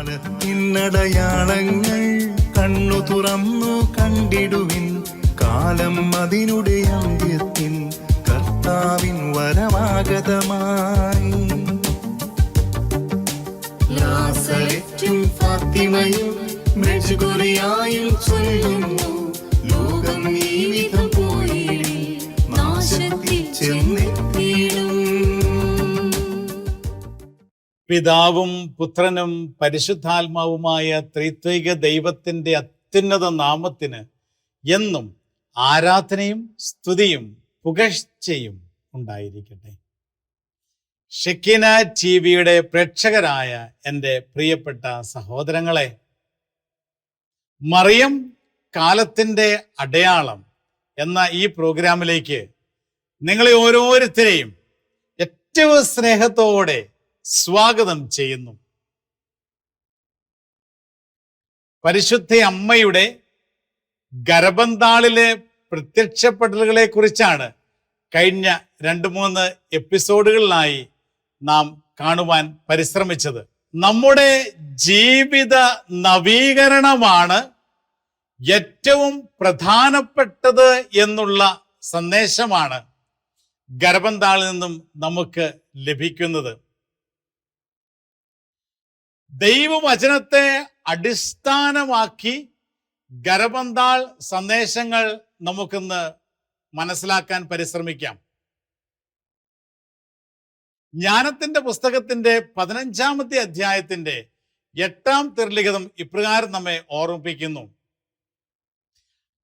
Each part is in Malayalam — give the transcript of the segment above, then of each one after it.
കാലത്തിനടയാളങ്ങൾ കണ്ണു തുറന്നു കണ്ടിടുവിൻ. കാലം അതിനുടെ അന്ത്യത്തിൻ കർത്താവിൻ വരമാഗതമായി ലാസരറ്റും ഫാത്തിമയും ചൊല്ലുന്നു. ലോകം ഈ വിധം പിതാവും പുത്രനും പരിശുദ്ധാത്മാവുമായ ത്രിത്വിക ദൈവത്തിന്റെ അത്യുന്നത നാമത്തിന് എന്നും ആരാധനയും സ്തുതിയും പുകഴ്ചയും ഉണ്ടായിരിക്കട്ടെ. ഷെക്കിന ടി വിയുടെ പ്രേക്ഷകരായ എന്റെ പ്രിയപ്പെട്ട സഹോദരങ്ങളെ മറിയം കാലത്തിന്റെ അടയാളം എന്ന ഈ പ്രോഗ്രാമിലേക്ക് നിങ്ങളെ ഓരോരുത്തരെയും ഏറ്റവും സ്നേഹത്തോടെ സ്വാഗതം ചെയ്യുന്നു. പരിശുദ്ധ അമ്മയുടെ ഗർഭന്താളിലെ പ്രത്യക്ഷപ്പെടലുകളെ കുറിച്ചാണ് കഴിഞ്ഞ രണ്ട് മൂന്ന് എപ്പിസോഡുകളിലായി നാം കാണുവാൻ പരിശ്രമിച്ചത്. നമ്മുടെ ജീവിത നവീകരണമാണ് ഏറ്റവും പ്രധാനപ്പെട്ടത് എന്നുള്ള സന്ദേശമാണ് ഗർഭന്താളിൽ നിന്നും നമുക്ക് ലഭിക്കുന്നത്. ദൈവവചനത്തെ അടിസ്ഥാനമാക്കി ഗരബന്താൾ സന്ദേശങ്ങൾ നമുക്കിന്ന് മനസ്സിലാക്കാൻ പരിശ്രമിക്കാം. ജ്ഞാനത്തിന്റെ പുസ്തകത്തിന്റെ പതിനഞ്ചാമത്തെ അധ്യായത്തിന്റെ എട്ടാം തിരുലിഖിതം ഇപ്രകാരം നമ്മെ ഓർമ്മിപ്പിക്കുന്നു.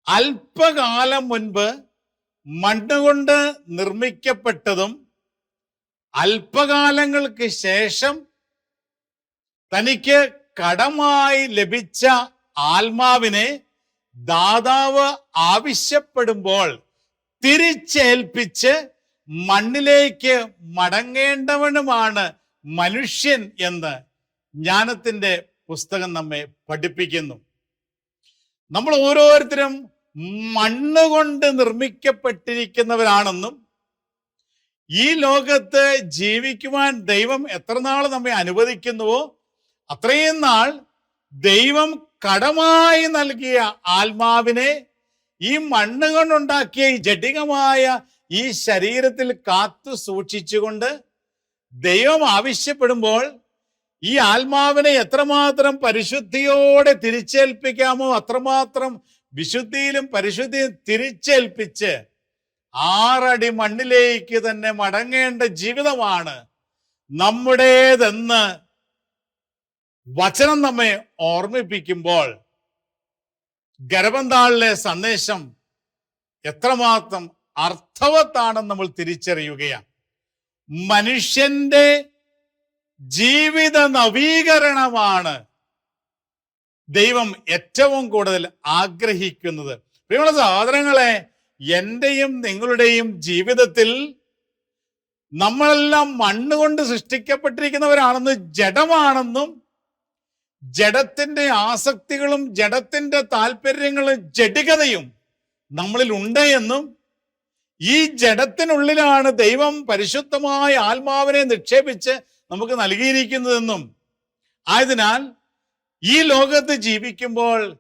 അല്പകാലം മുൻപ് മണ്ണുകൊണ്ട് നിർമ്മിക്കപ്പെട്ടതും അല്പകാലങ്ങൾക്ക് ശേഷം തനിക്ക് കടമായി ലഭിച്ച ആത്മാവിനെ ദാതാവ് ആവശ്യപ്പെടുമ്പോൾ തിരിച്ചേൽപ്പിച്ച് മണ്ണിലേക്ക് മടങ്ങേണ്ടവനുമാണ് മനുഷ്യൻ എന്ന് ജ്ഞാനത്തിന്റെ പുസ്തകം നമ്മെ പഠിപ്പിക്കുന്നു. നമ്മൾ ഓരോരുത്തരും മണ്ണ് കൊണ്ട് നിർമ്മിക്കപ്പെട്ടിരിക്കുന്നവരാണെന്നും ഈ ലോകത്ത് ജീവിക്കുവാൻ ദൈവം എത്ര നാൾ നമ്മെ അനുവദിക്കുന്നുവോ അത്രയും നാൾ ദൈവം കടമായി നൽകിയ ആത്മാവിനെ ഈ മണ്ണ് കൊണ്ടുണ്ടാക്കിയ ഈ ജഡികമായ ഈ ശരീരത്തിൽ കാത്തു സൂക്ഷിച്ചുകൊണ്ട് ദൈവം ആവശ്യപ്പെടുമ്പോൾ ഈ ആത്മാവിനെ എത്രമാത്രം പരിശുദ്ധിയോടെ തിരിച്ചേൽപ്പിക്കാമോ അത്രമാത്രം വിശുദ്ധിയിലും പരിശുദ്ധിയും തിരിച്ചേൽപ്പിച്ച് ആറടി മണ്ണിലേക്ക് തന്നെ മടങ്ങേണ്ട ജീവിതമാണ് നമ്മുടേതെന്ന് വചനം നമ്മെ ഓർമ്മിപ്പിക്കുമ്പോൾ ഗർഭന്താളിലെ സന്ദേശം എത്രമാത്രം അർത്ഥവത്താണെന്ന് നമ്മൾ തിരിച്ചറിയുകയാണ്. മനുഷ്യന്റെ ജീവിത നവീകരണമാണ് ദൈവം ഏറ്റവും കൂടുതൽ ആഗ്രഹിക്കുന്നത്. പ്രിയമുള്ള സഹോദരങ്ങളെ എന്റെയും നിങ്ങളുടെയും ജീവിതത്തിൽ നമ്മളെല്ലാം മണ്ണുകൊണ്ട് സൃഷ്ടിക്കപ്പെട്ടിരിക്കുന്നവരാണെന്ന് ജഡമാണെന്നും ജഡത്തിന്റെ ആസക്തികളും ജഡത്തിന്റെ താല്പര്യങ്ങളും ജഡികതയും നമ്മളിൽ ഉണ്ട് എന്നും ഈ ജഡത്തിനുള്ളിലാണ് ദൈവം പരിശുദ്ധമായ ആത്മാവിനെ നിക്ഷേപിച്ച് നമുക്ക് നൽകിയിരിക്കുന്നതെന്നും. ആയതിനാൽ ഈ ലോകത്ത് ജീവിക്കുമ്പോൾ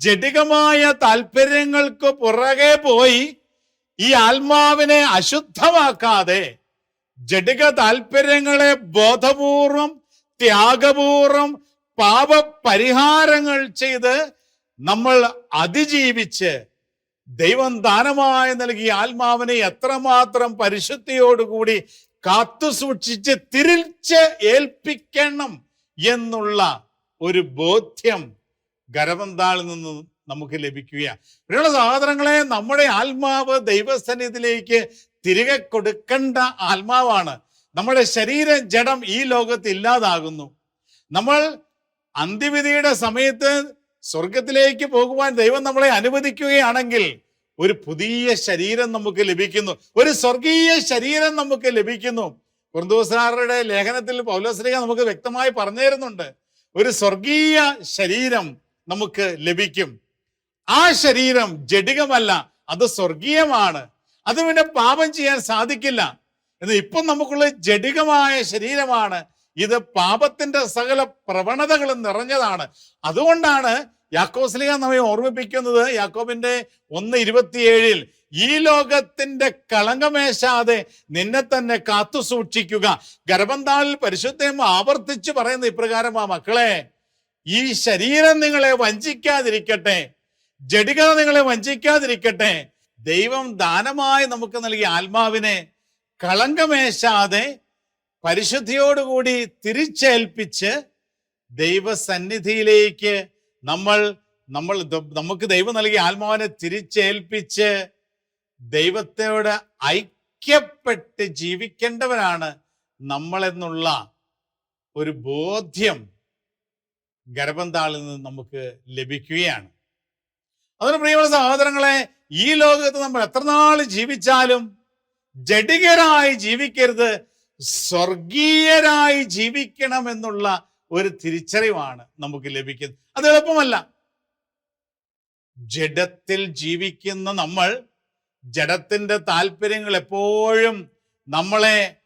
ജഡികമായ താല്പര്യങ്ങൾക്ക് പുറകെ പോയി ഈ ആത്മാവിനെ അശുദ്ധമാക്കാതെ ജഡിക താല്പര്യങ്ങളെ ബോധപൂർവം ത്യാഗപൂർവം പാപപരിഹാരങ്ങൾ ചെയ്ത് നമ്മൾ അതിജീവിച്ച് ദൈവം ദാനമായി നൽകിയ ആത്മാവിനെ എത്രമാത്രം പരിശുദ്ധിയോടുകൂടി കാത്തു സൂക്ഷിച്ച് തിരിച്ച് ഏൽപ്പിക്കണം എന്നുള്ള ഒരു ബോധ്യം ഗരവന്താളിൽ നിന്ന് നമുക്ക് ലഭിക്കുകയാണ്. പ്രിയമുള്ള സഹോദരങ്ങളെ നമ്മുടെ ആത്മാവ് ദൈവസന്നിധിയിലേക്ക് തിരികെ കൊടുക്കേണ്ട ആത്മാവാണ്. നമ്മുടെ ശരീരം ജഡം ഈ ലോകത്ത് ഇല്ലാതാകുന്നു. നമ്മൾ അന്ത്യവിധിയുടെ സമയത്ത് സ്വർഗത്തിലേക്ക് പോകുവാൻ ദൈവം നമ്മളെ അനുവദിക്കുകയാണെങ്കിൽ ഒരു പുതിയ ശരീരം നമുക്ക് ലഭിക്കുന്നു. ഒരു സ്വർഗീയ ശരീരം നമുക്ക് ലഭിക്കുന്നു. കുറുന്തോസാറുടെ ലേഖനത്തിൽ പൗലോസ്ലിക നമുക്ക് വ്യക്തമായി പറഞ്ഞു തരുന്നുണ്ട് ഒരു സ്വർഗീയ ശരീരം നമുക്ക് ലഭിക്കും. ആ ശരീരം ജഡികമല്ല അത് സ്വർഗീയമാണ്. അത് പിന്നെ പാപം ചെയ്യാൻ സാധിക്കില്ല. എന്ന് ഇപ്പം നമുക്കുള്ള ജഡികമായ ശരീരമാണ് ഇത് പാപത്തിന്റെ സകല പ്രവണതകളും നിറഞ്ഞതാണ്. അതുകൊണ്ടാണ് യാക്കോസ്ലിക നമ്മെ ഓർമ്മിപ്പിക്കുന്നത് യാക്കോബിന്റെ ഒന്ന് ഇരുപത്തിയേഴിൽ ഈ ലോകത്തിന്റെ കളങ്കമേശാതെ നിന്നെ തന്നെ കാത്തു സൂക്ഷിക്കുക. ഗർഭന്താളിൽ പരിശുദ്ധം ആവർത്തിച്ച് പറയുന്ന ഇപ്രകാരം ആ മക്കളെ ഈ ശരീരം നിങ്ങളെ വഞ്ചിക്കാതിരിക്കട്ടെ ജഡികത നിങ്ങളെ വഞ്ചിക്കാതിരിക്കട്ടെ ദൈവം ദാനമായി നമുക്ക് നൽകിയ ആത്മാവിനെ കളങ്കമേശാതെ പരിശുദ്ധിയോടുകൂടി തിരിച്ചേൽപ്പിച്ച് ദൈവസന്നിധിയിലേക്ക് നമ്മൾ നമ്മൾ നമുക്ക് ദൈവം നൽകിയ ആത്മാവിനെ തിരിച്ചേൽപ്പിച്ച് ദൈവത്തോട് ഐക്യപ്പെട്ട് ജീവിക്കേണ്ടവരാണ് നമ്മളെന്നുള്ള ഒരു ബോധ്യം ഗർഭന്താളിൽ നിന്ന് നമുക്ക് ലഭിക്കുകയാണ്. അതിന് പ്രിയമുള്ള സഹോദരങ്ങളെ ഈ ലോകത്ത് നമ്മൾ എത്ര നാൾ ജീവിച്ചാലും ജഡികരായി ജീവിക്കരുത് സ്വർഗീയരായി ജീവിക്കണം എന്നുള്ള ഒരു തിരിച്ചറിവാണ് നമുക്ക് ലഭിക്കുന്നത്. അത് എളുപ്പമല്ല. ജഡത്തിൽ ജീവിക്കുന്ന നമ്മൾ ജഡത്തിന്റെ താല്പര്യങ്ങൾ എപ്പോഴും നമ്മളെ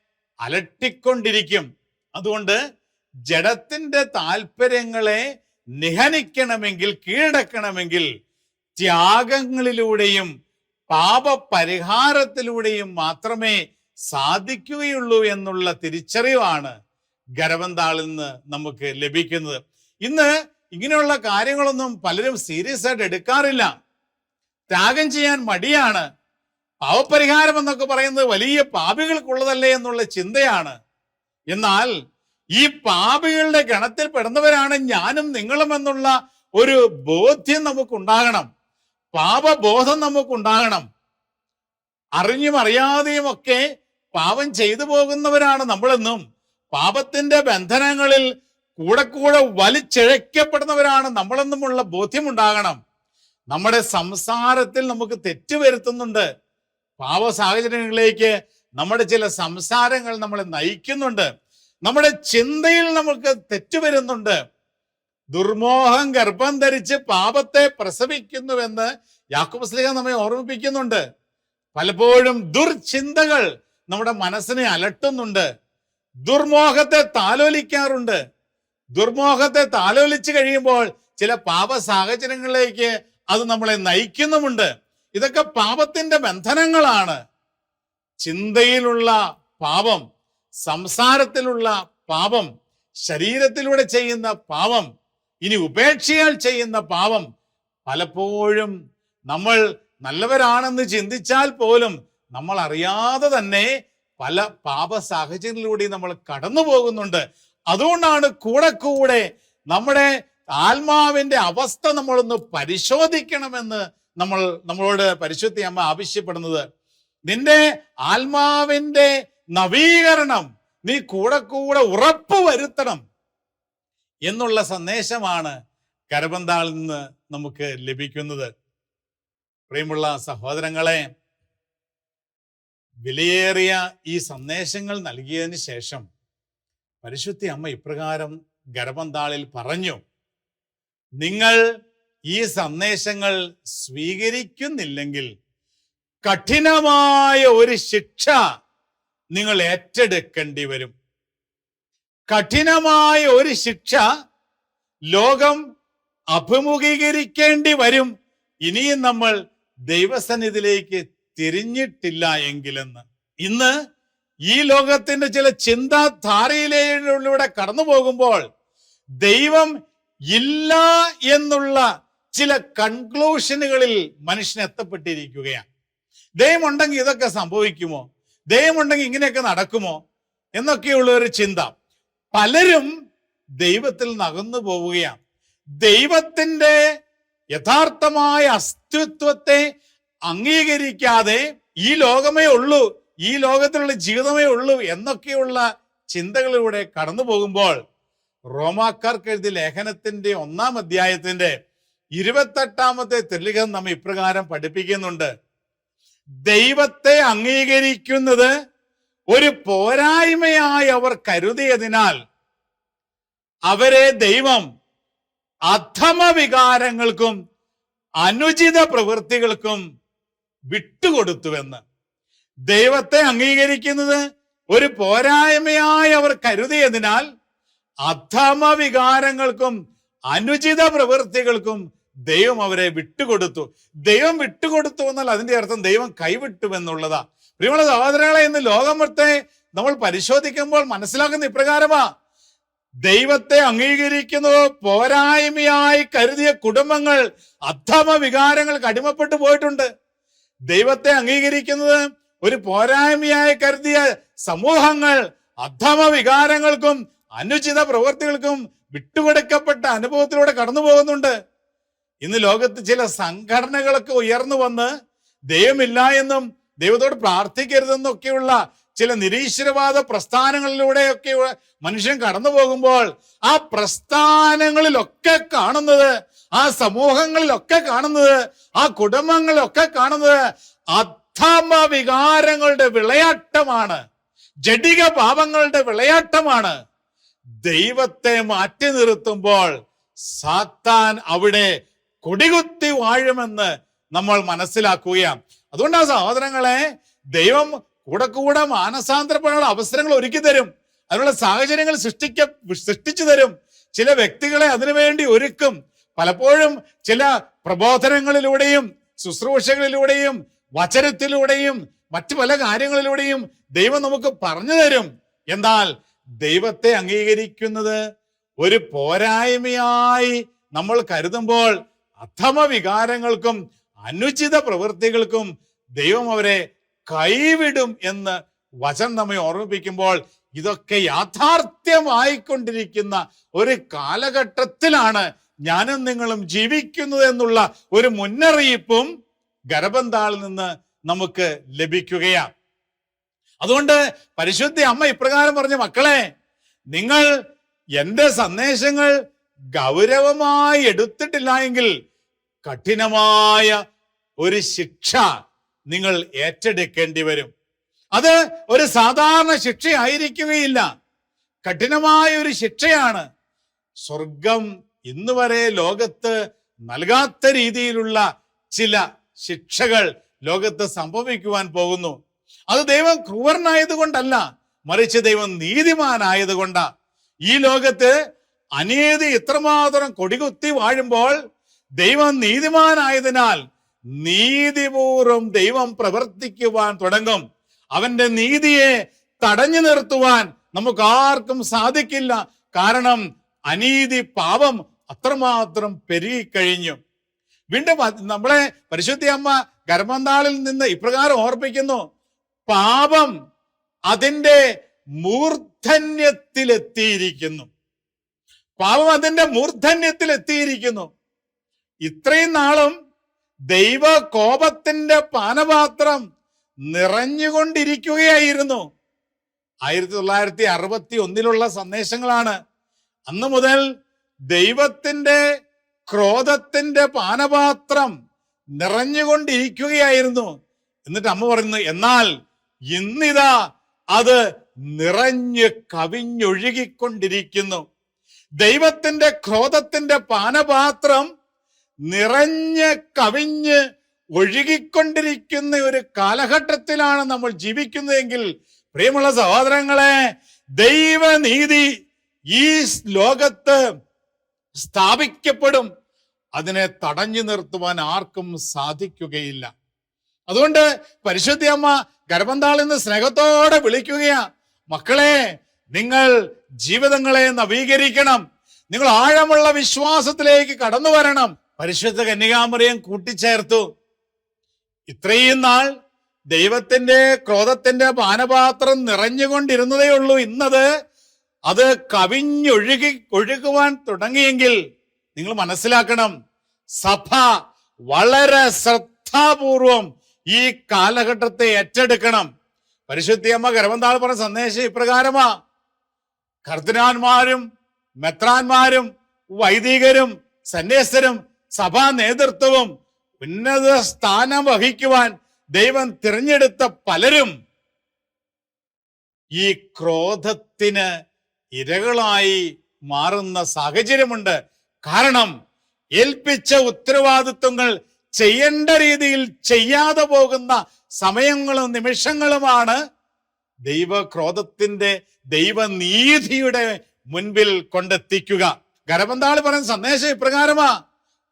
അലട്ടിക്കൊണ്ടിരിക്കും. അതുകൊണ്ട് ജഡത്തിന്റെ താല്പര്യങ്ങളെ നിഹനിക്കണമെങ്കിൽ കീഴടക്കണമെങ്കിൽ ത്യാഗങ്ങളിലൂടെയും പാപപരിഹാരത്തിലൂടെയും മാത്രമേ സാധിക്കുകയുള്ളൂ എന്നുള്ള തിരിച്ചറിവാണ് ഗരവന്താളിൽ നിന്ന് നമുക്ക് ലഭിക്കുന്നത്. ഇന്ന് ഇങ്ങനെയുള്ള കാര്യങ്ങളൊന്നും പലരും സീരിയസ് ആയിട്ട് എടുക്കാറില്ല. ത്യാഗം ചെയ്യാൻ മടിയാണ്. പാവപരിഹാരം എന്നൊക്കെ പറയുന്നത് വലിയ പാപികൾക്കുള്ളതല്ലേ എന്നുള്ള ചിന്തയാണ്. എന്നാൽ ഈ പാപികളുടെ ഗണത്തിൽ പെടുന്നവരാണ് ഞാനും നിങ്ങളും എന്നുള്ള ഒരു ബോധ്യം നമുക്കുണ്ടാകണം. പാപബോധം നമുക്കുണ്ടാകണം. അറിഞ്ഞും അറിയാതെയും ഒക്കെ പാപം ചെയ്തു പോകുന്നവരാണ് നമ്മളെന്നും. പാപത്തിന്റെ ബന്ധനങ്ങളിൽ കൂടെ കൂടെ വലിച്ചിഴയ്ക്കപ്പെടുന്നവരാണ് നമ്മളെന്നുമുള്ള ബോധ്യമുണ്ടാകണം. നമ്മുടെ സംസാരത്തിൽ നമുക്ക് തെറ്റ് വരുത്തുന്നുണ്ട്. പാപ സാഹചര്യങ്ങളിലേക്ക് നമ്മുടെ ചില സംസാരങ്ങൾ നമ്മളെ നയിക്കുന്നുണ്ട്. നമ്മുടെ ചിന്തയിൽ നമുക്ക് തെറ്റ് വരുന്നുണ്ട്. ദുർമോഹം ഗർഭം ധരിച്ച് പാപത്തെ പ്രസവിക്കുന്നുവെന്ന് യാക്കോബ് സ്ലീഹ നമ്മെ ഓർമ്മിപ്പിക്കുന്നുണ്ട്. പലപ്പോഴും ദുർചിന്തകൾ നമ്മുടെ മനസ്സിനെ അലട്ടുന്നുണ്ട്. ദുർമോഹത്തെ താലോലിക്കാറുണ്ട്. ദുർമോഹത്തെ താലോലിച്ചു കഴിയുമ്പോൾ ചില പാപ സാഹചര്യങ്ങളിലേക്ക് അത് നമ്മളെ നയിക്കുന്നുമുണ്ട്. ഇതൊക്കെ പാപത്തിന്റെ ബന്ധനങ്ങളാണ്. ചിന്തയിലുള്ള പാപം സംസാരത്തിലുള്ള പാപം ശരീരത്തിലൂടെ ചെയ്യുന്ന പാപം ഇനി ഉപേക്ഷയാൽ ചെയ്യുന്ന പാപം പലപ്പോഴും നമ്മൾ നല്ലവരാണെന്ന് ചിന്തിച്ചാൽ പോലും നമ്മൾ അറിയാതെ തന്നെ പല പാപ സാഹചര്യങ്ങളിലൂടെ നമ്മൾ കടന്നു പോകുന്നുണ്ട്. അതുകൊണ്ടാണ് കൂടെ കൂടെ നമ്മുടെ ആത്മാവിന്റെ അവസ്ഥ നമ്മളൊന്ന് പരിശോധിക്കണമെന്ന് നമ്മൾ നമ്മളോട് പരിശുദ്ധി അമ്മ ആവശ്യപ്പെടുന്നത്. നിന്റെ ആത്മാവിന്റെ നവീകരണം നീ കൂടെ കൂടെ ഉറപ്പ് വരുത്തണം എന്നുള്ള സന്ദേശമാണ് കരബന്താളിൽ നിന്ന് നമുക്ക് ലഭിക്കുന്നത്. പ്രിയമുള്ള സഹോദരങ്ങളെ വിലയേറിയ ഈ സന്ദേശങ്ങൾ നൽകിയതിന് ശേഷം പരിശുദ്ധി അമ്മ ഇപ്രകാരം ഗർഭന്താളിൽ പറഞ്ഞു നിങ്ങൾ ഈ സന്ദേശങ്ങൾ സ്വീകരിക്കുന്നില്ലെങ്കിൽ കഠിനമായ ഒരു ശിക്ഷ നിങ്ങൾ ഏറ്റെടുക്കേണ്ടി വരും. കഠിനമായ ഒരു ശിക്ഷ ലോകം അഭിമുഖീകരിക്കേണ്ടി വരും. ഇനിയും നമ്മൾ ദൈവസന്നിധിയിലേക്ക് തിരിഞ്ഞിട്ടില്ല എങ്കിലെന്ന്. ഇന്ന് ഈ ലോകത്തിന്റെ ചില ചിന്താധാരയിലൂടെ കടന്നു പോകുമ്പോൾ ദൈവം ഇല്ല എന്നുള്ള ചില കൺക്ലൂഷനുകളിൽ മനുഷ്യൻ എത്തപ്പെട്ടിരിക്കുകയാണ്. ദൈവമുണ്ടെങ്കിൽ ഇതൊക്കെ സംഭവിക്കുമോ? ദൈവമുണ്ടെങ്കിൽ ഇങ്ങനെയൊക്കെ നടക്കുമോ? എന്നൊക്കെയുള്ള ഒരു ചിന്ത. പലരും ദൈവത്തിൽ നകന്നു പോവുകയാണ്. ദൈവത്തിന്റെ യഥാർത്ഥമായ അസ്തിത്വത്തെ അംഗീകരിക്കാതെ ഈ ലോകമേ ഉള്ളൂ ഈ ലോകത്തിലുള്ള ജീവിതമേ ഉള്ളൂ എന്നൊക്കെയുള്ള ചിന്തകളിലൂടെ കടന്നു പോകുമ്പോൾ റോമാക്കാർക്ക് എഴുതിയ ലേഖനത്തിന്റെ ഒന്നാം അധ്യായത്തിന്റെ ഇരുപത്തെട്ടാമത്തെ തെളികം നമ്മെ ഇപ്രകാരം പഠിപ്പിക്കുന്നുണ്ട്. ദൈവത്തെ അംഗീകരിക്കുന്നത് ഒരു പോരായ്മയായി അവർ കരുതിയതിനാൽ അവരെ ദൈവം അധമ വികാരങ്ങൾക്കും അനുചിത പ്രവൃത്തികൾക്കും വിട്ടുകൊടുത്തുവെന്ന്. ദൈവത്തെ അംഗീകരിക്കുന്നത് ഒരു പോരായ്മയായി അവർ കരുതിയതിനാൽ അധമ വികാരങ്ങൾക്കും അനുചിത പ്രവൃത്തികൾക്കും ദൈവം അവരെ വിട്ടുകൊടുത്തു. ദൈവം വിട്ടുകൊടുത്തു എന്നാൽ അതിന്റെ അർത്ഥം ദൈവം കൈവിട്ടു എന്നുള്ളതാ പ്രിയമുള്ള സഹോദരങ്ങളെ ഇന്ന് ലോകമത്തെ നമ്മൾ പരിശോധിക്കുമ്പോൾ മനസ്സിലാക്കുന്ന ഇപ്രകാരമാ. ദൈവത്തെ അംഗീകരിക്കുന്നു പോരായ്മയായി കരുതിയ കുടുംബങ്ങൾ അധമ വികാരങ്ങൾക്ക് അടിമപ്പെട്ടു പോയിട്ടുണ്ട്. ദൈവത്തെ അംഗീകരിക്കുന്നത് ഒരു പോരായ്മയായി കരുതിയ സമൂഹങ്ങൾ അധമ വികാരങ്ങൾക്കും അനുചിത പ്രവൃത്തികൾക്കും വിട്ടുകൊടുക്കപ്പെട്ട അനുഭവത്തിലൂടെ കടന്നു പോകുന്നുണ്ട്. ഇന്ന് ലോകത്ത് ചില സംഘടനകളൊക്കെ ഉയർന്നു വന്ന് ദൈവമില്ല എന്നും ദൈവത്തോട് പ്രാർത്ഥിക്കരുതെന്നൊക്കെയുള്ള ചില നിരീശ്വരവാദ പ്രസ്ഥാനങ്ങളിലൂടെയൊക്കെ മനുഷ്യൻ കടന്നു പോകുമ്പോൾ ആ പ്രസ്ഥാനങ്ങളിലൊക്കെ കാണുന്നത് ആ സമൂഹങ്ങളിലൊക്കെ കാണുന്നത് ആ കുടുംബങ്ങളിലൊക്കെ കാണുന്നത് അധമ വികാരങ്ങളുടെ വിളയാട്ടമാണ് ജഡിക പാപങ്ങളുടെ വിളയാട്ടമാണ്. ദൈവത്തെ മാറ്റി നിർത്തുമ്പോൾ സാത്താൻ അവിടെ കൊടികുത്തി വാഴുമെന്ന് നമ്മൾ മനസ്സിലാക്കുകയാണ്. അതുകൊണ്ടാണ് സഹോദരങ്ങളെ ദൈവം കൂടെ കൂടെ മാനസാന്തരപ്പെടാനുള്ള അവസരങ്ങൾ ഒരുക്കി തരും. അതിനുള്ള സാഹചര്യങ്ങൾ സൃഷ്ടിക്ക സൃഷ്ടിച്ചു തരും. ചില വ്യക്തികളെ അതിനുവേണ്ടി ഒരുക്കും. പലപ്പോഴും ചില പ്രബോധനങ്ങളിലൂടെയും ശുശ്രൂഷകളിലൂടെയും വചനത്തിലൂടെയും മറ്റു പല കാര്യങ്ങളിലൂടെയും ദൈവം നമുക്ക് പറഞ്ഞു തരും. എന്നാൽ ദൈവത്തെ അംഗീകരിക്കുന്നത് ഒരു പോരായ്മയായി നമ്മൾ കരുതുമ്പോൾ അധമ വികാരങ്ങൾക്കും അനുചിത പ്രവൃത്തികൾക്കും ദൈവം അവരെ കൈവിടും എന്ന് വചനം നമ്മെ ഓർമ്മിപ്പിക്കുമ്പോൾ ഇതൊക്കെ യാഥാർത്ഥ്യമായിക്കൊണ്ടിരിക്കുന്ന ഒരു കാലഘട്ടത്തിലാണ് ഞാനും നിങ്ങളും ജീവിക്കുന്നു എന്നുള്ള ഒരു മുന്നറിയിപ്പും ഗർഭന്താളിൽ നിന്ന് നമുക്ക് ലഭിക്കുകയാണ്. അതുകൊണ്ട് പരിശുദ്ധ അമ്മ ഇപ്രകാരം പറഞ്ഞ മക്കളെ നിങ്ങൾ എന്റെ സന്ദേശങ്ങൾ ഗൗരവമായി എടുത്തിട്ടില്ല എങ്കിൽ കഠിനമായ ഒരു ശിക്ഷ നിങ്ങൾ ഏറ്റെടുക്കേണ്ടി വരും. അത് ഒരു സാധാരണ ശിക്ഷയായിരിക്കുകയില്ല. കഠിനമായ ഒരു ശിക്ഷയാണ്. സ്വർഗം ഇന്ന് വരെ ലോകത്ത് നൽകാത്ത രീതിയിലുള്ള ചില ശിക്ഷകൾ ലോകത്ത് സംഭവിക്കുവാൻ പോകുന്നു. അത് ദൈവം ക്രൂരനായതുകൊണ്ടല്ല മറിച്ച് ദൈവം നീതിമാനായതുകൊണ്ടാ. ഈ ലോകത്ത് അനീതി ഇത്രമാത്രം കൊടികുത്തി വാഴുമ്പോൾ ദൈവം നീതിമാനായതിനാൽ നീതിപൂർവം ദൈവം പ്രവർത്തിക്കുവാൻ തുടങ്ങും. അവന്റെ നീതിയെ തടഞ്ഞു നിർത്തുവാൻ നമുക്ക് ആർക്കും സാധിക്കില്ല. കാരണം അനീതി പാപം അത്രമാത്രം പെരുകിക്കഴിഞ്ഞു. വീണ്ടും നമ്മളെ പരിശുദ്ധി അമ്മ ഗർഭനാളിൽ നിന്ന് ഇപ്രകാരം ഓർപ്പിക്കുന്നു. പാപം അതിന്റെ മൂർധന്യത്തിലെത്തിയിരിക്കുന്നു. പാപം അതിന്റെ മൂർധന്യത്തിലെത്തിയിരിക്കുന്നു. ഇത്രയും നാളും ദൈവ കോപത്തിന്റെ പാനപാത്രം നിറഞ്ഞുകൊണ്ടിരിക്കുകയായിരുന്നു. ആയിരത്തി തൊള്ളായിരത്തി അറുപത്തി ഒന്നിലുള്ള സന്ദേശങ്ങളാണ്. അന്ന് മുതൽ ദൈവത്തിന്റെ ക്രോധത്തിന്റെ പാനപാത്രം നിറഞ്ഞുകൊണ്ടിരിക്കുകയായിരുന്നു. എന്നിട്ട് അമ്മ പറയുന്നു എന്നാൽ ഇന്നിതാ അത് നിറഞ്ഞ് കവിഞ്ഞൊഴുകിക്കൊണ്ടിരിക്കുന്നു. ദൈവത്തിന്റെ ക്രോധത്തിന്റെ പാനപാത്രം നിറഞ്ഞ് കവിഞ്ഞ് ഒഴുകിക്കൊണ്ടിരിക്കുന്ന ഒരു കാലഘട്ടത്തിലാണ് നമ്മൾ ജീവിക്കുന്നതെങ്കിൽ പ്രിയമുള്ള സഹോദരങ്ങളെ ദൈവനീതി ഈ ലോകത്ത് സ്ഥാപിക്കപ്പെടും. അതിനെ തടഞ്ഞു നിർത്തുവാൻ ആർക്കും സാധിക്കുകയില്ല. അതുകൊണ്ട് പരിശുദ്ധി അമ്മ ഗർഭന്താളിൽ നിന്ന് സ്നേഹത്തോടെ വിളിക്കുകയാ. മക്കളെ നിങ്ങൾ ജീവിതങ്ങളെ നവീകരിക്കണം. നിങ്ങൾ ആഴമുള്ള വിശ്വാസത്തിലേക്ക് കടന്നു വരണം. പരിശുദ്ധ കന്യകാമറിയം കൂട്ടിച്ചേർത്തു. ഇത്രയും നാൾ ദൈവത്തിന്റെ ക്രോധത്തിന്റെ പാനപാത്രം നിറഞ്ഞുകൊണ്ടിരുന്നതേ ഉള്ളൂ ഇന്നത് അത് കവിഞ്ഞൊഴുകി ഒഴുകുവാൻ തുടങ്ങിയെങ്കിൽ നിങ്ങൾ മനസ്സിലാക്കണം സഭ വളരെ ശ്രദ്ധാപൂർവം ഈ കാലഘട്ടത്തെ ഏറ്റെടുക്കണം. പരിശുദ്ധിയമ്മ ഗർഭന്താൾ പറഞ്ഞ സന്ദേശം ഇപ്രകാരമാ. കർദിനാന്മാരും മെത്രാന്മാരും വൈദികരും സന്യസ്തരും സഭാ നേതൃത്വവും ഉന്നത സ്ഥാനം വഹിക്കുവാൻ ദൈവം തിരഞ്ഞെടുത്ത പലരും ഈ ക്രോധത്തിന് ഇരകളായി മാറുന്ന സാഹചര്യമുണ്ട്. കാരണം ഏൽപ്പിച്ച ഉത്തരവാദിത്വങ്ങൾ ചെയ്യേണ്ട രീതിയിൽ ചെയ്യാതെ പോകുന്ന സമയങ്ങളും നിമിഷങ്ങളുമാണ് ദൈവക്രോധത്തിന്റെ ദൈവനീതിയുടെ മുൻപിൽ കൊണ്ടെത്തിക്കുക. ഗരബന്താളി പറയുന്ന സന്ദേശം ഇപ്രകാരമാ.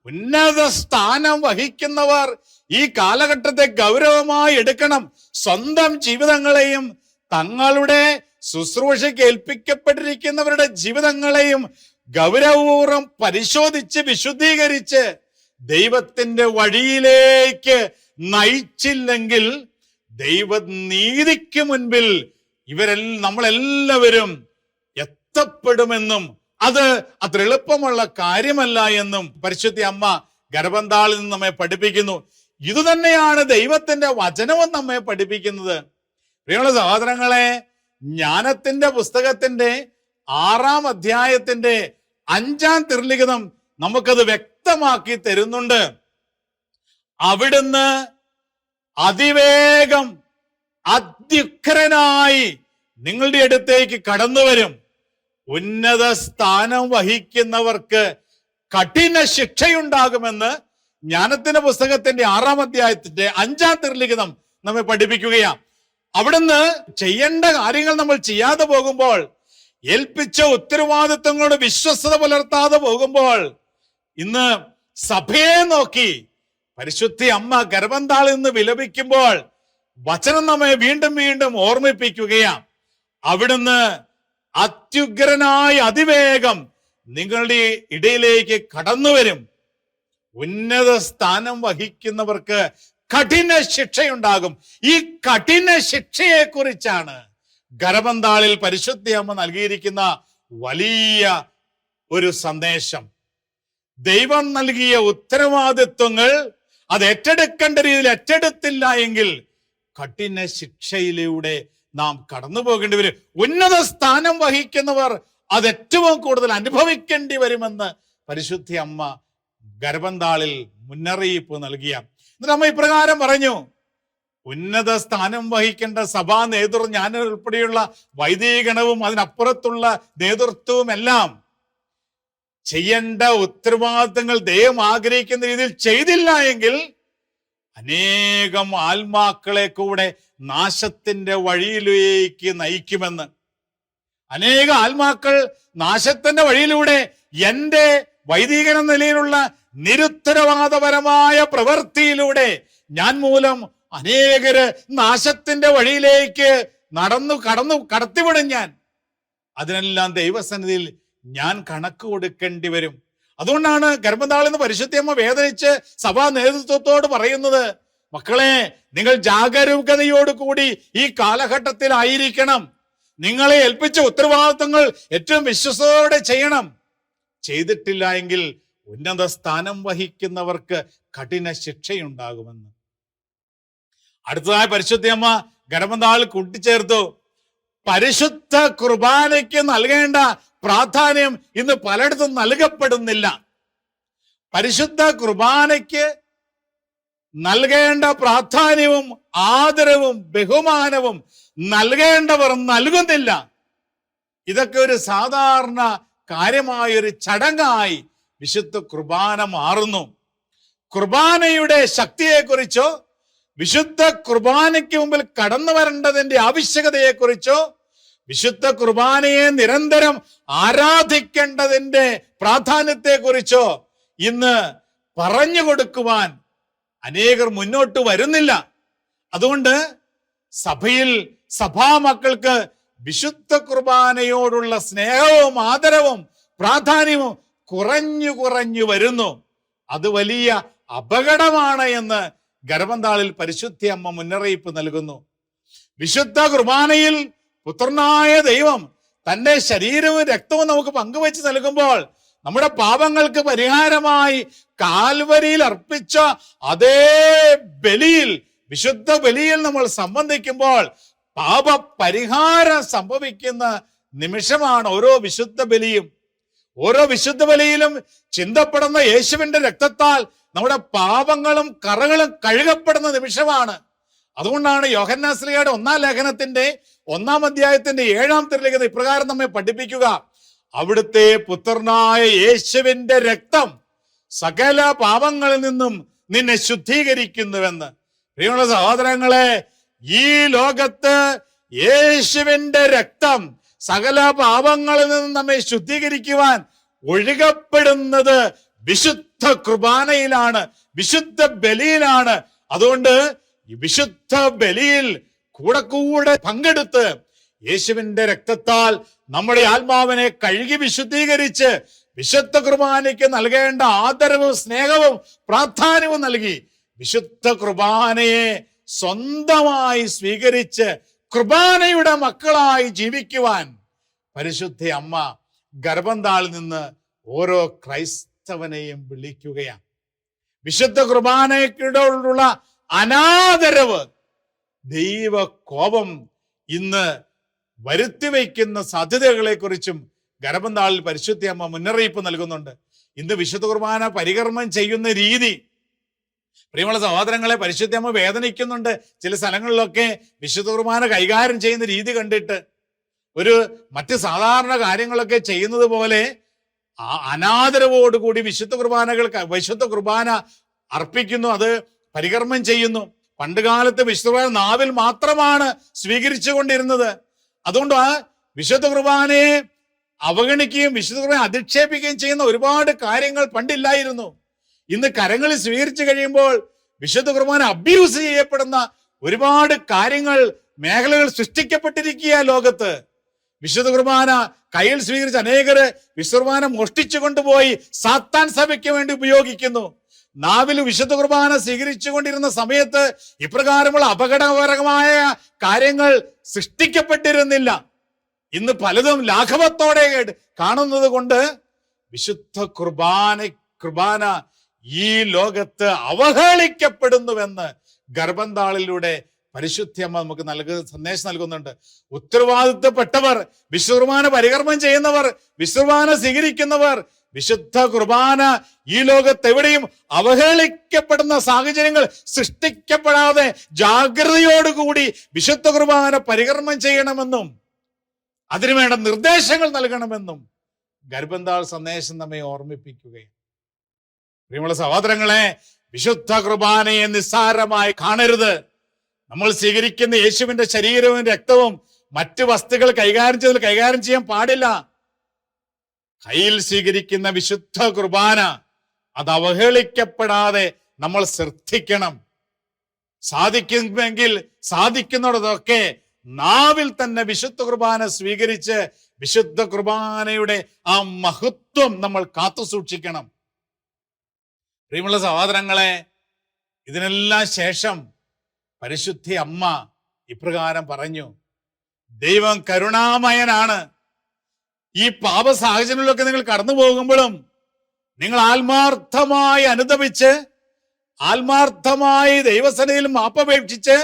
ഉന്നത സ്ഥാനം വഹിക്കുന്നവർ ഈ കാലഘട്ടത്തെ ഗൗരവമായി എടുക്കണം. സ്വന്തം ജീവിതങ്ങളെയും തങ്ങളുടെ ശുശ്രൂഷയ്ക്ക് ഏൽപ്പിക്കപ്പെട്ടിരിക്കുന്നവരുടെ ജീവിതങ്ങളെയും ഗൗരവപൂർവം പരിശോധിച്ച് വിശുദ്ധീകരിച്ച് ദൈവത്തിന്റെ വഴിയിലേക്ക് നയിച്ചില്ലെങ്കിൽ ദൈവനീതിക്ക് മുൻപിൽ ഇവരെ നമ്മളെല്ലാവരും എത്തപ്പെടുമെന്നും അത് അത്ര എളുപ്പമുള്ള കാര്യമല്ല എന്നും പരിശുദ്ധി അമ്മ ഗർഭന്താളിൽ നിന്ന് നമ്മെ പഠിപ്പിക്കുന്നു. ഇതുതന്നെയാണ് ദൈവത്തിന്റെ വചനവും നമ്മെ പഠിപ്പിക്കുന്നത്. പ്രിയമുള്ള സഹോദരങ്ങളെ ജ്ഞാനത്തിന്റെ പുസ്തകത്തിന്റെ ആറാം അധ്യായത്തിന്റെ അഞ്ചാം തിർലിഖിതം നമുക്കത് വ്യക്തമാക്കി തരുന്നുണ്ട്. അവിടുന്ന് അതിവേഗം അത്യുഖരനായി നിങ്ങളുടെ അടുത്തേക്ക് കടന്നു വരും ഉന്നത സ്ഥാനം വഹിക്കുന്നവർക്ക് കഠിന ശിക്ഷയുണ്ടാകുമെന്ന് ജ്ഞാനത്തിന്റെ പുസ്തകത്തിന്റെ ആറാം അധ്യായത്തിന്റെ അഞ്ചാം തിർലിഖിതം നമ്മെ പഠിപ്പിക്കുകയാണ്. അവിടുന്ന് ചെയ്യേണ്ട കാര്യങ്ങൾ നമ്മൾ ചെയ്യാതെ പോകുമ്പോൾ ഏൽപ്പിച്ച ഉത്തരവാദിത്വങ്ങളോട് വിശ്വസത പുലർത്താതെ പോകുമ്പോൾ ഇന്ന് സഭയെ നോക്കി പരിശുദ്ധി അമ്മ ഗർഭന്താളിൽ നിന്ന് വിലപിക്കുമ്പോൾ വചനം നമ്മെ വീണ്ടും വീണ്ടും ഓർമ്മിപ്പിക്കുകയാണ്. അവിടുന്ന് അത്യുഗ്രനായ അതിവേഗം നിങ്ങളുടെ ഇടയിലേക്ക് കടന്നു വരും ഉന്നത സ്ഥാനം വഹിക്കുന്നവർക്ക് കഠിന ശിക്ഷയുണ്ടാകും. ഈ കഠിന ശിക്ഷയെ കുറിച്ചാണ് ഗർഭന്താളിൽ പരിശുദ്ധി അമ്മ നൽകിയിരിക്കുന്ന വലിയ ഒരു സന്ദേശം. ദൈവം നൽകിയ ഉത്തരവാദിത്വങ്ങൾ അത് ഏറ്റെടുക്കേണ്ട രീതിയിൽ ഏറ്റെടുത്തില്ല എങ്കിൽ കഠിന ശിക്ഷയിലൂടെ നാം കടന്നു പോകേണ്ടി വരും. ഉന്നത സ്ഥാനം വഹിക്കുന്നവർ അത് ഏറ്റവും കൂടുതൽ അനുഭവിക്കേണ്ടി വരുമെന്ന് പരിശുദ്ധി അമ്മ ഗർഭന്താളിൽ മുന്നറിയിപ്പ് നൽകിയ എന്നിട്ട് അമ്മ ഇപ്രകാരം പറഞ്ഞു ഉന്നത സ്ഥാനം വഹിക്കേണ്ട സഭാ നേതൃ ഞാൻ ഉൾപ്പെടെയുള്ള വൈദികണവും അതിനപ്പുറത്തുള്ള നേതൃത്വവും എല്ലാം ചെയ്യേണ്ട ഉത്തരവാദിത്തങ്ങൾ ദൈവം ആഗ്രഹിക്കുന്ന രീതിയിൽ ചെയ്തില്ല എങ്കിൽ അനേകം ആത്മാക്കളെ കൂടെ നാശത്തിന്റെ വഴിയിലേക്ക് നയിക്കുമെന്ന്. അനേക ആത്മാക്കൾ നാശത്തിന്റെ വഴിയിലൂടെ എന്റെ വൈദികൻ എന്ന നിലയിലുള്ള നിരുത്തരവാദപരമായ പ്രവൃത്തിയിലൂടെ ഞാൻ മൂലം അനേകര് നാശത്തിന്റെ വഴിയിലേക്ക് നടന്നു കടന്നു കടത്തിവിടും ഞാൻ. അതിനെല്ലാം ദൈവസന്നിധിയിൽ ഞാൻ കണക്ക് കൊടുക്കേണ്ടി വരും. അതുകൊണ്ടാണ് ഗർഭനാളെന്ന് പരിശുദ്ധിയമ്മ വേദനിച്ച് സഭാ നേതൃത്വത്തോട് പറയുന്നത് മക്കളെ നിങ്ങൾ ജാഗരൂകതയോട് കൂടി ഈ കാലഘട്ടത്തിലായിരിക്കണം നിങ്ങളെ ഏൽപ്പിച്ച ഉത്തരവാദിത്വങ്ങൾ ഏറ്റവും വിശ്വസതയോടെ ചെയ്യണം. ചെയ്തിട്ടില്ല എങ്കിൽ ഉന്നത സ്ഥാനം വഹിക്കുന്നവർക്ക് കഠിന ശിക്ഷയുണ്ടാകുമെന്ന്. അടുത്തതായി പരിശുദ്ധിയമ്മ ഗരമനാൾ കൂട്ടിച്ചേർത്തു. പരിശുദ്ധ കുർബാനയ്ക്ക് നൽകേണ്ട പ്രാധാന്യം ഇന്ന് പലയിടത്തും നൽകപ്പെടുന്നില്ല. പരിശുദ്ധ കുർബാനയ്ക്ക് നൽകേണ്ട പ്രാധാന്യവും ആദരവും ബഹുമാനവും നൽകേണ്ടവർ നൽകുന്നില്ല. ഇതൊക്കെ ഒരു സാധാരണ കാര്യമായൊരു ചടങ്ങായി വിശുദ്ധ കുർബാന മാറുന്നു. കുർബാനയുടെ ശക്തിയെക്കുറിച്ചോ വിശുദ്ധ കുർബാനയ്ക്ക് മുമ്പിൽ കടന്നു വരേണ്ടതിന്റെ ആവശ്യകതയെക്കുറിച്ചോ വിശുദ്ധ കുർബാനയെ നിരന്തരം ആരാധിക്കേണ്ടതിന്റെ പ്രാധാന്യത്തെക്കുറിച്ചോ ഇന്ന് പറഞ്ഞു കൊടുക്കുവാൻ അനേകർ മുന്നോട്ട് വരുന്നില്ല. അതുകൊണ്ട് സഭയിൽ സഭാമക്കൾക്ക് വിശുദ്ധ കുർബാനയോടുള്ള സ്നേഹവും ആദരവും പ്രാധാന്യവും കുറഞ്ഞു കുറഞ്ഞു വരുന്നു. അത് വലിയ അപകടമാണ് എന്ന് ഗർഭന്താളിൽ പരിശുദ്ധി അമ്മ മുന്നറിയിപ്പ് നൽകുന്നു. വിശുദ്ധ കുർബാനയിൽ പുത്രനായ ദൈവം തന്റെ ശരീരവും രക്തവും നമുക്ക് പങ്കുവെച്ച് നൽകുമ്പോൾ നമ്മുടെ പാപങ്ങൾക്ക് പരിഹാരമായി കാൽവരിയിൽ അർപ്പിച്ച അതേ ബലിയിൽ വിശുദ്ധ ബലിയിൽ നമ്മൾ സംബന്ധിക്കുമ്പോൾ പാപ പരിഹാരം സംഭവിക്കുന്ന നിമിഷമാണ് ഓരോ വിശുദ്ധ ബലിയും. ഓരോ വിശുദ്ധ ബലിയിലും ചിന്തപ്പെടുന്ന യേശുവിന്റെ രക്തത്താൽ നമ്മുടെ പാപങ്ങളും കറകളും കഴുകപ്പെടുന്ന നിമിഷമാണ്. അതുകൊണ്ടാണ് യോഹന്നാസ്ലിയുടെ ഒന്നാം ലേഖനത്തിന്റെ ഒന്നാം അധ്യായത്തിന്റെ ഏഴാം തിരലിഖിതം ഇപ്രകാരം നമ്മെ പഠിപ്പിക്കുക. അവിടുത്തെ പുത്രനായ യേശുവിന്റെ രക്തം സകല പാപങ്ങളിൽ നിന്നും നിന്നെ ശുദ്ധീകരിക്കുന്നുവെന്ന്. പ്രിയമുള്ള സഹോദരങ്ങളെ ഈ ലോകത്ത് യേശുവിന്റെ രക്തം സകല പാപങ്ങളിൽ നിന്നും നമ്മെ ശുദ്ധീകരിക്കുവാൻ ഒഴുകപ്പെടുന്നത് വിശുദ്ധ കുർബാനയിലാണ് വിശുദ്ധ ബലിയിലാണ്. അതുകൊണ്ട് ഈ വിശുദ്ധ ബലിയിൽ കൂടെ കൂടെ പങ്കെടുത്ത് യേശുവിന്റെ രക്തത്താൽ നമ്മുടെ ആത്മാവിനെ കഴുകി വിശുദ്ധീകരിച്ച് വിശുദ്ധ കുർബാനയ്ക്ക് നൽകേണ്ട ആദരവും സ്നേഹവും പ്രാധാന്യവും നൽകി വിശുദ്ധ കുർബാനയെ സ്വന്തമായി സ്വീകരിച്ച് കുർബാനയുടെ മക്കളായി ജീവിക്കുവാൻ പരിശുദ്ധ അമ്മ ഗർഭന്താളിൽ നിന്ന് ഓരോ ക്രൈസ്തവനെയും വിളിക്കുകയാണ്. വിശുദ്ധ കുർബാനയ്ക്കിടയിലുള്ള അനാദരവ് ദൈവ കോപം ഇന്ന് വരുത്തി വയ്ക്കുന്ന സാധ്യതകളെ കുറിച്ചും ഗർഭന്താളിൽ പരിശുദ്ധ അമ്മ മുന്നറിയിപ്പ് നൽകുന്നുണ്ട്. ഇന്ന് വിശുദ്ധ കുർബാന പരികർമ്മം ചെയ്യുന്ന രീതി പ്രിയമുള്ള സഹോദരങ്ങളെ പരിശുദ്ധമ്മ വേദനിക്കുന്നുണ്ട്. ചില സ്ഥലങ്ങളിലൊക്കെ വിശുദ്ധ കുർബാന കൈകാര്യം ചെയ്യുന്ന രീതി കണ്ടിട്ട് ഒരു മറ്റ് സാധാരണ കാര്യങ്ങളൊക്കെ ചെയ്യുന്നത് പോലെ അനാദരവോടുകൂടി വിശുദ്ധ കുർബാനകൾ വിശുദ്ധ കുർബാന അർപ്പിക്കുന്നു അത് പരികർമ്മം ചെയ്യുന്നു. പണ്ട് കാലത്ത് വിശുദ്ധ കുർബാന നാവിൽ മാത്രമാണ് സ്വീകരിച്ചു കൊണ്ടിരുന്നത്. അതുകൊണ്ട് ആ വിശുദ്ധ കുർബാനയെ അവഗണിക്കുകയും വിശുദ്ധ കുർബാന അധിക്ഷേപിക്കുകയും ചെയ്യുന്ന ഒരുപാട് കാര്യങ്ങൾ പണ്ടില്ലായിരുന്നു. ഇന്ന് കരങ്ങളിൽ സ്വീകരിച്ചു കഴിയുമ്പോൾ വിശുദ്ധ കുർബാന അബ്യൂസ് ചെയ്യപ്പെടുന്ന ഒരുപാട് കാര്യങ്ങൾ മേഖലകൾ സൃഷ്ടിക്കപ്പെട്ടിരിക്കുക ലോകത്ത്. വിശുദ്ധ കുർബാന കയ്യിൽ സ്വീകരിച്ച അനേകര് വിശുദ്ധ കുർബാന മോഷ്ടിച്ചു കൊണ്ടുപോയി സാത്താൻ സഭയ്ക്ക് വേണ്ടി ഉപയോഗിക്കുന്നു. നാവിൽ വിശുദ്ധ കുർബാന സ്വീകരിച്ചു കൊണ്ടിരുന്ന സമയത്ത് ഇപ്രകാരമുള്ള അപകടകരമായ കാര്യങ്ങൾ സൃഷ്ടിക്കപ്പെട്ടിരുന്നില്ല. ഇന്ന് പലതും ലാഘവത്തോടെ കാണുന്നത് കൊണ്ട് വിശുദ്ധ കുർബാന കുർബാന ഈ ലോകത്ത് അവഹേളിക്കപ്പെടുന്നുവെന്ന് ഗർഭന്താളിലൂടെ പരിശുദ്ധിയമ്മ നമുക്ക് നൽകുന്ന സന്ദേശം നൽകുന്നുണ്ട്. ഉത്തരവാദിത്തപ്പെട്ടവർ വിശ്വകുർബാന പരികർമ്മം ചെയ്യുന്നവർ വിശ്വകുർബാന സ്വീകരിക്കുന്നവർ വിശുദ്ധ കുർബാന ഈ ലോകത്ത് എവിടെയും അവഹേളിക്കപ്പെടുന്ന സാഹചര്യങ്ങൾ സൃഷ്ടിക്കപ്പെടാതെ ജാഗ്രതയോടുകൂടി വിശുദ്ധ കുർബാന പരികർമ്മം ചെയ്യണമെന്നും അതിനുവേണ്ട നിർദ്ദേശങ്ങൾ നൽകണമെന്നും ഗർഭന്താൾ സന്ദേശം നമ്മെ ഓർമ്മിപ്പിക്കുകയാണ്. പ്രിയമുള്ള സഹോദരങ്ങളെ വിശുദ്ധ കുർബാനയെ നിസ്സാരമായി കാണരുത്. നമ്മൾ സ്വീകരിക്കുന്ന യേശുവിന്റെ ശരീരവും രക്തവും മറ്റു വസ്തുക്കൾ കൈകാര്യം ചെയ്ത് കൈകാര്യം ചെയ്യാൻ പാടില്ല. കയ്യിൽ സ്വീകരിക്കുന്ന വിശുദ്ധ കുർബാന അത് അവഹേളിക്കപ്പെടാതെ നമ്മൾ ശ്രദ്ധിക്കണം. സാധിക്കുമെങ്കിൽ സാധിക്കുന്നതൊക്കെ നാവിൽ തന്നെ വിശുദ്ധ കുർബാന സ്വീകരിച്ച് വിശുദ്ധ കുർബാനയുടെ ആ മഹത്വം നമ്മൾ കാത്തു സൂക്ഷിക്കണം പ്രിയമുള്ള സഹോദരങ്ങളെ ഇതിനെല്ലാം ശേഷം പരിശുദ്ധി അമ്മ ഇപ്രകാരം പറഞ്ഞു ദൈവം കരുണാമയനാണ്. ഈ പാപ സാഹചര്യങ്ങളിലൊക്കെ നിങ്ങൾ കടന്നു പോകുമ്പോഴും നിങ്ങൾ ആത്മാർത്ഥമായി അനുദപിച്ച് ആത്മാർത്ഥമായി ദൈവസനയിൽ മാപ്പപേക്ഷിച്ച്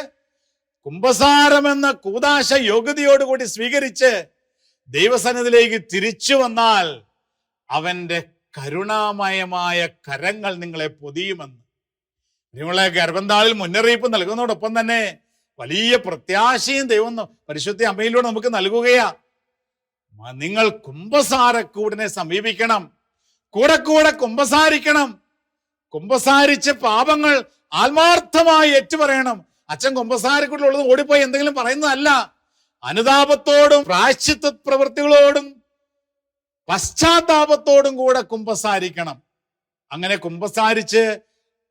കുംഭസാരം എന്ന കൂതാശ യോഗ്യതയോടുകൂടി സ്വീകരിച്ച് ദൈവസനത്തിലേക്ക് തിരിച്ചു വന്നാൽ അവന്റെ കരുണാമയമായ കരങ്ങൾ നിങ്ങളെ പൊതിയുമെന്ന്. നിങ്ങളെ ഗർഭന്താളിൽ മുന്നറിയിപ്പ് നൽകുന്നതോടൊപ്പം തന്നെ വലിയ പ്രത്യാശയും ദൈവം പരിശുദ്ധി അമ്മയിലൂടെ നമുക്ക് നൽകുകയാ. നിങ്ങൾ കുംഭസാരക്കൂടിനെ സമീപിക്കണം. കൂടെ കൂടെ കുംഭസാരിക്കണം. കുംഭസാരിച്ച് പാപങ്ങൾ ആത്മാർത്ഥമായി ഏറ്റുപറയണം. അച്ഛൻ കുംഭസാരക്കൂടിലുള്ളത് ഓടിപ്പോയി എന്തെങ്കിലും പറയുന്നതല്ല. അനുതാപത്തോടും പ്രായശ്ചിത്വ പ്രവൃത്തികളോടും പശ്ചാത്താപത്തോടും കൂടെ കുമ്പസാരിക്കണം. അങ്ങനെ കുമ്പസാരിച്ച്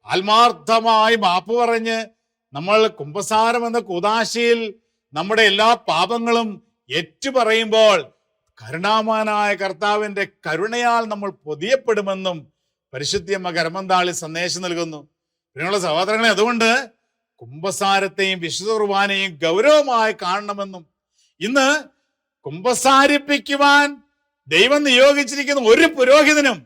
ആത്മാർത്ഥമായി മാപ്പ് പറഞ്ഞ് നമ്മൾ കുമ്പസാരം എന്ന കുതാശയിൽ നമ്മുടെ എല്ലാ പാപങ്ങളും ഏറ്റുപറയുമ്പോൾ കരുണാമാനായ കർത്താവിന്റെ കരുണയാൽ നമ്മൾ പൊതിയപ്പെടുമെന്നും പരിശുദ്ധിയമ്മ കരമന്താളി സന്ദേശം നൽകുന്നു. പിന്നെയുള്ള സഹോദരങ്ങളെ അതുകൊണ്ട് കുംഭസാരത്തെയും വിശുദ്ധ കുർബാനയും ഗൗരവമായി കാണണമെന്നും ഇന്ന് കുംഭസാരിപ്പിക്കുവാൻ ദൈവം നിയോഗിച്ചിരിക്കുന്ന ഒരു പുരോഹിതനും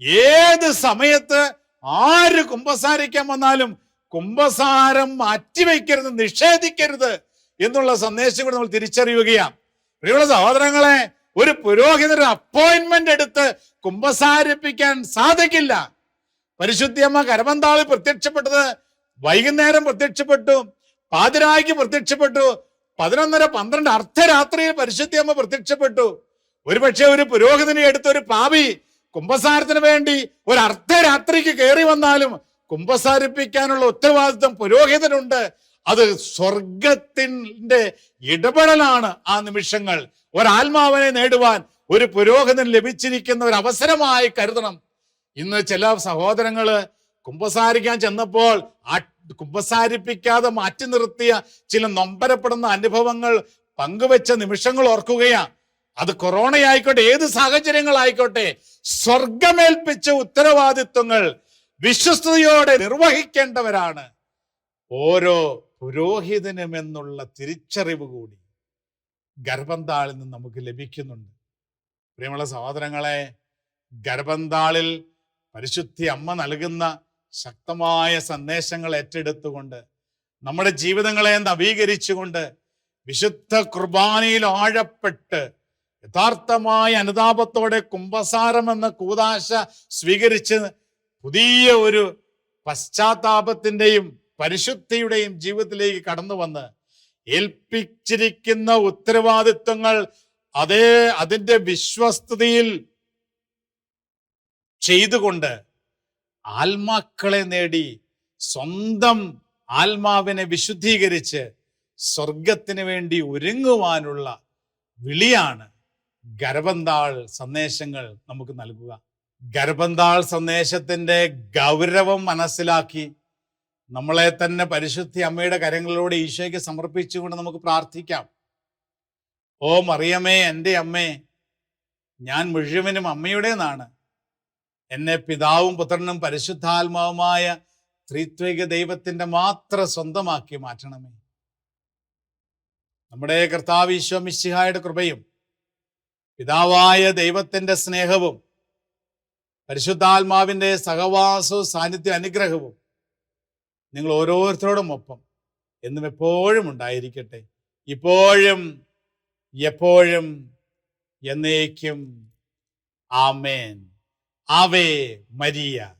ഏത് സമയത്ത് ആര് കുംഭസാരിക്കാൻ വന്നാലും കുംഭസാരം മാറ്റിവെക്കരുത് നിഷേധിക്കരുത് എന്നുള്ള സന്ദേശം കൂടി നമ്മൾ തിരിച്ചറിയുകയാണ്. പ്രിയമുള്ള സഹോദരങ്ങളെ ഒരു പുരോഹിതരുടെ അപ്പോയിന്റ്മെന്റ് എടുത്ത് കുംഭസാരിപ്പിക്കാൻ സാധിക്കില്ല. പരിശുദ്ധിയമ്മ കരമന്താളിൽ പ്രത്യക്ഷപ്പെട്ടത് വൈകുന്നേരം പ്രത്യക്ഷപ്പെട്ടു പാതിരായ്ക്ക് പ്രത്യക്ഷപ്പെട്ടു പതിനൊന്നര പന്ത്രണ്ട് അർദ്ധരാത്രിയിൽ പരിശുദ്ധിയമ്മ പ്രത്യക്ഷപ്പെട്ടു. ഒരുപക്ഷെ ഒരു പുരോഹിതനെ എടുത്ത ഒരു പാപി കുംഭസാരത്തിന് വേണ്ടി ഒരു അർദ്ധരാത്രിക്ക് കയറി വന്നാലും കുംഭസാരിപ്പിക്കാനുള്ള ഉത്തരവാദിത്വം പുരോഹിതനുണ്ട്. അത് സ്വർഗത്തിന്റെ ഇടപെടലാണ് ആ നിമിഷങ്ങൾ. ഒരാത്മാവിനെ നേടുവാൻ ഒരു പുരോഹിതൻ ലഭിച്ചിരിക്കുന്ന ഒരു അവസരമായി കരുതണം. ഇന്ന് ചില സഹോദരങ്ങൾ കുംഭസാരിക്കാൻ ചെന്നപ്പോൾ ആ കുമ്പസാരിപ്പിക്കാതെ മാറ്റി നിർത്തിയ ചില നൊമ്പരപ്പെടുന്ന അനുഭവങ്ങൾ പങ്കുവെച്ച നിമിഷങ്ങൾ ഓർക്കുകയാണ്. അത് കൊറോണ ആയിക്കോട്ടെ ഏത് സാഹചര്യങ്ങളായിക്കോട്ടെ സ്വർഗമേൽപ്പിച്ച ഉത്തരവാദിത്വങ്ങൾ വിശ്വസ്തയോടെ നിർവഹിക്കേണ്ടവരാണ് ഓരോ പുരോഹിതനും എന്നുള്ള തിരിച്ചറിവ് കൂടി ഗർഭന്താളിൽ നിന്ന് നമുക്ക് ലഭിക്കുന്നുണ്ട്. പ്രിയമുള്ള സഹോദരങ്ങളെ ഗർഭന്താളിൽ പരിശുദ്ധി അമ്മ നൽകുന്ന ശക്തമായ സന്ദേശങ്ങൾ ഏറ്റെടുത്തുകൊണ്ട് നമ്മുടെ ജീവിതങ്ങളെ നവീകരിച്ചുകൊണ്ട് വിശുദ്ധ കുർബാനയിൽ ആഴപ്പെട്ട് യഥാർത്ഥമായ അനുതാപത്തോടെ കുംഭസാരം എന്ന കൂതാശ സ്വീകരിച്ച് പുതിയ ഒരു പശ്ചാത്താപത്തിന്റെയും പരിശുദ്ധിയുടെയും ജീവിതത്തിലേക്ക് കടന്നു വന്ന് ഏൽപ്പിച്ചിരിക്കുന്ന ഉത്തരവാദിത്വങ്ങൾ അതേ അതിന്റെ വിശ്വസ്തതയിൽ ചെയ്തുകൊണ്ട് ആത്മാക്കളെ നേടി സ്വന്തം ആത്മാവിനെ വിശുദ്ധീകരിച്ച് സ്വർഗത്തിന് വേണ്ടി ഒരുങ്ങുവാനുള്ള വിളിയാണ് ഗർഭന്താൾ സന്ദേശങ്ങൾ നമുക്ക് നൽകുക. ഗർഭന്താൾ സന്ദേശത്തിന്റെ ഗൗരവം മനസ്സിലാക്കി നമ്മളെ തന്നെ പരിശുദ്ധി അമ്മയുടെ കരങ്ങളിലൂടെ ഈശോയ്ക്ക് സമർപ്പിച്ചുകൊണ്ട് നമുക്ക് പ്രാർത്ഥിക്കാം. ഓ മറിയമ്മേ എന്റെ അമ്മേ ഞാൻ മുഴുവനും അമ്മയുടേതാണ്. എന്നെ പിതാവും പുത്രനും പരിശുദ്ധാത്മാവുമായ ത്രിത്വിക ദൈവത്തിന്റെ മാത്രം സ്വന്തമാക്കി മാറ്റണമേ. നമ്മുടെ കർത്താവ് ഈശോ മിശിഹായുടെ കൃപയും പിതാവായ ദൈവത്തിന്റെ സ്നേഹവും പരിശുദ്ധാത്മാവിന്റെ സഹവാസവും സാന്നിധ്യ അനുഗ്രഹവും നിങ്ങൾ ഓരോരുത്തരോടും ഒപ്പം എന്നും എപ്പോഴും ഉണ്ടായിരിക്കട്ടെ. ഇപ്പോഴും എപ്പോഴും എന്നേക്കും. ആമേൻ. ആവേ മരിയ.